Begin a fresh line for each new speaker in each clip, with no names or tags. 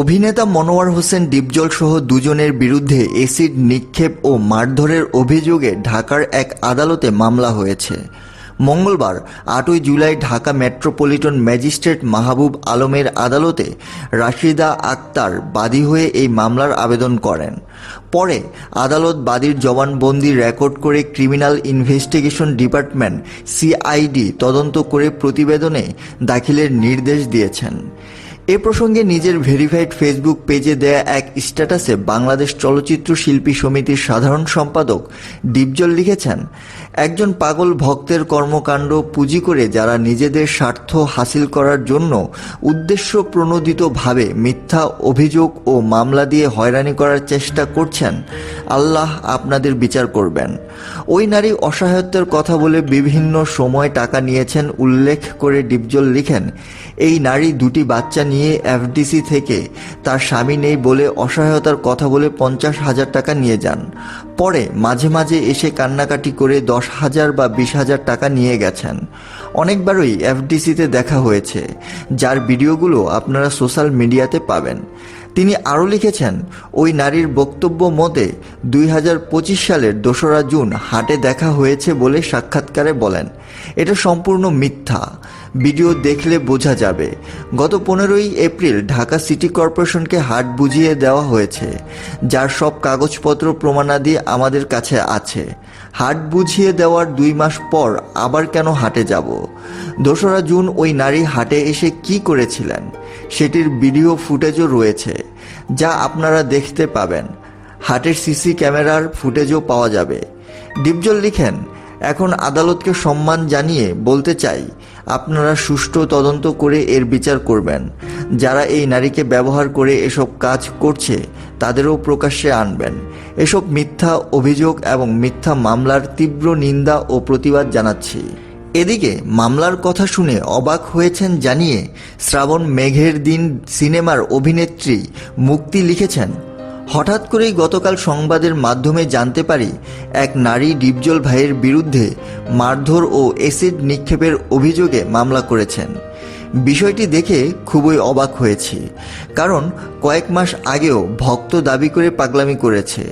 অভিনেতা মনোয়ার হোসেন ডিপজল সহ দুজনের বিরুদ্ধে এসিড নিক্ষেপ ও মারধরের অভিযোগে ঢাকার এক আদালতে মামলা হয়েছে। মঙ্গলবার, আটই জুলাই ঢাকা মেট্রোপলিটন ম্যাজিস্ট্রেট মাহবুব আলমের আদালতে রাশিদা আক্তার বাদী হয়ে এই মামলার আবেদন করেন। পরে আদালত বাদীর জবানবন্দি রেকর্ড করে ক্রিমিনাল ইনভেস্টিগেশন ডিপার্টমেন্ট সিআইডি তদন্ত করে প্রতিবেদনে দাখিলের নির্দেশ দিয়েছেন। এ প্রসঙ্গে নিজের ভেরিফাইড ফেসবুক পেজে দেয়া এক স্ট্যাটাসে বাংলাদেশ চলচ্চিত্র শিল্পী সমিতির সাধারণ সম্পাদক ডিপজল লিখেছেন, একজন পাগল ভক্তের কর্মকাণ্ড পুঁজি করে যারা নিজেদের স্বার্থ হাসিল করার জন্য উদ্দেশ্য প্রণোদিতভাবে মিথ্যা অভিযোগ ও মামলা দিয়ে হয়রানি করার চেষ্টা করছেন আল্লাহ আপনাদের বিচার করবেন। ওই নারী অসহায়ত্বের কথা বলে বিভিন্ন সময় টাকা নিয়েছেন, উল্লেখ করে ডিপজল লিখেন, এই নারী দুটি বাচ্চা নিয়ে এফডিসি থেকে তার স্বামী নেই বলে অসহায়তার কথা বলে পঞ্চাশ হাজার টাকা নিয়ে যান। পরে মাঝে মাঝে এসে কান্নাকাটি করে দশ হাজার বা বিশ হাজার টাকা নিয়ে গেছেন। অনেকবারই এফডিসিতে দেখা হয়েছে, যার ভিডিওগুলো আপনারা সোশ্যাল মিডিয়াতে পাবেন। তিনি আরও লিখেছেন, ওই নারীর বক্তব্য মতে দুই হাজার পঁচিশ সালের দোসরা জুন হাটে দেখা হয়েছে বলে সাক্ষাৎকারে বলেন। এটা সম্পূর্ণ মিথ্যা। ভিডিও দেখলে বোঝা যাবে। গত পনেরোই এপ্রিল ঢাকা সিটি কর্পোরেশনকে হাট বুঝিয়ে দেওয়া হয়েছে, যার সব কাগজপত্র প্রমাণাদি আমাদের কাছে আছে। হাট বুঝিয়ে দেওয়ার দুই মাস পর আবার কেন হাটে যাব? দোসরা জুন ওই নারী হাটে এসে কি করেছিলেন? সেটির ভিডিও ফুটেজও রয়েছে, যা আপনারা দেখতে পাবেন। হাটের সিসি ক্যামেরার ফুটেজও পাওয়া যাবে। ডিপজল লিখেন এখন আদালতকে সম্মান জানিয়ে বলতে চাই, আপনারা সুষ্ঠু তদন্ত করে এর বিচার করবেন। যারা এই নারীকে ব্যবহার করে এসব কাজ করছে, তাদেরও প্রকাশ্যে আনবেন। এসব মিথ্যা অভিযোগ এবং মিথ্যা মামলার তীব্র নিন্দা ও প্রতিবাদ জানাচ্ছি। এদিকে মামলার কথা শুনে অবাক হয়েছেন জানিয়ে শ্রাবণ মেঘের দিন সিনেমার অভিনেত্রী মুক্তি লিখেছেন হঠাৎ করেই গতকাল সংবাদের মাধ্যমে জানতে পারি, এক নারী ডিপজল ভাইয়ের বিরুদ্ধে মারধর ও এসিড নিক্ষেপের অভিযোগে মামলা করেছেন। বিষয়টি দেখে খুবই অবাক হয়েছি, কারণ কয়েক মাস আগেও ভক্ত দাবি করে পাগলামি করেছে।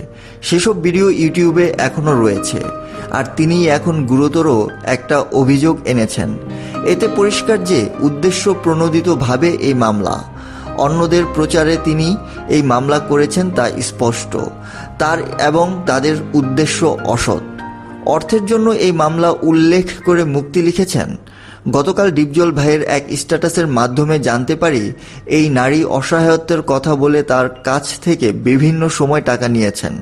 সেসব ভিডিও ইউটিউবে এখনও রয়েছে, আর তিনি এখন গুরুতর একটা অভিযোগ এনেছেন। এতে পরিষ্কার যে উদ্দেশ্য প্রণোদিতভাবে এই মামলা। অন্যদের প্রচারে তিনি এই মামলা করেছেন তা স্পষ্ট। তার এবং তাদের উদ্দেশ্য অসৎ। অর্থের জন্য এই মামলা উল্লেখ করে মুক্তি লিখেছেন। গতকাল ডিপজল ভাইয়ের এক স্ট্যাটাসের মাধ্যমে জানতে পারি, এই নারী অসহায়ত্বের কথা বলে তার কাছ থেকে বিভিন্ন সময় টাকা নিয়েছেন।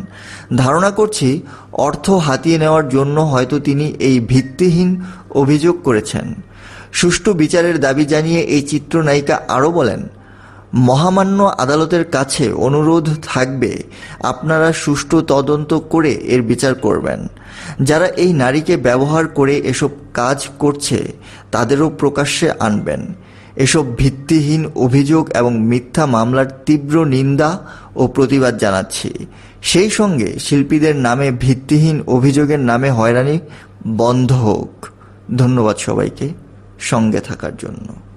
ধারণা করছি, অর্থ হাতিয়ে নেওয়ার জন্য হয়তো তিনি এই ভিত্তিহীন অভিযোগ করেছেন। সুষ্ঠু বিচারের দাবি জানিয়ে এই চিত্রনায়িকা আরও বলেন মহামান্য আদালতের কাছে অনুরোধ থাকবে, আপনারা সুষ্ঠু তদন্ত করে এর বিচার করবেন। যারা এই নারীকে ব্যবহার করে এসব কাজ করছে, তাদেরও প্রকাশ্যে আনবেন। এসব ভিত্তিহীন অভিযোগ এবং মিথ্যা মামলার তীব্র নিন্দা ও প্রতিবাদ জানাচ্ছি। সেই সঙ্গে শিল্পীদের নামে ভিত্তিহীন অভিযোগের নামে হয়রানি বন্ধ হোক। ধন্যবাদ সবাইকে সঙ্গে থাকার জন্য।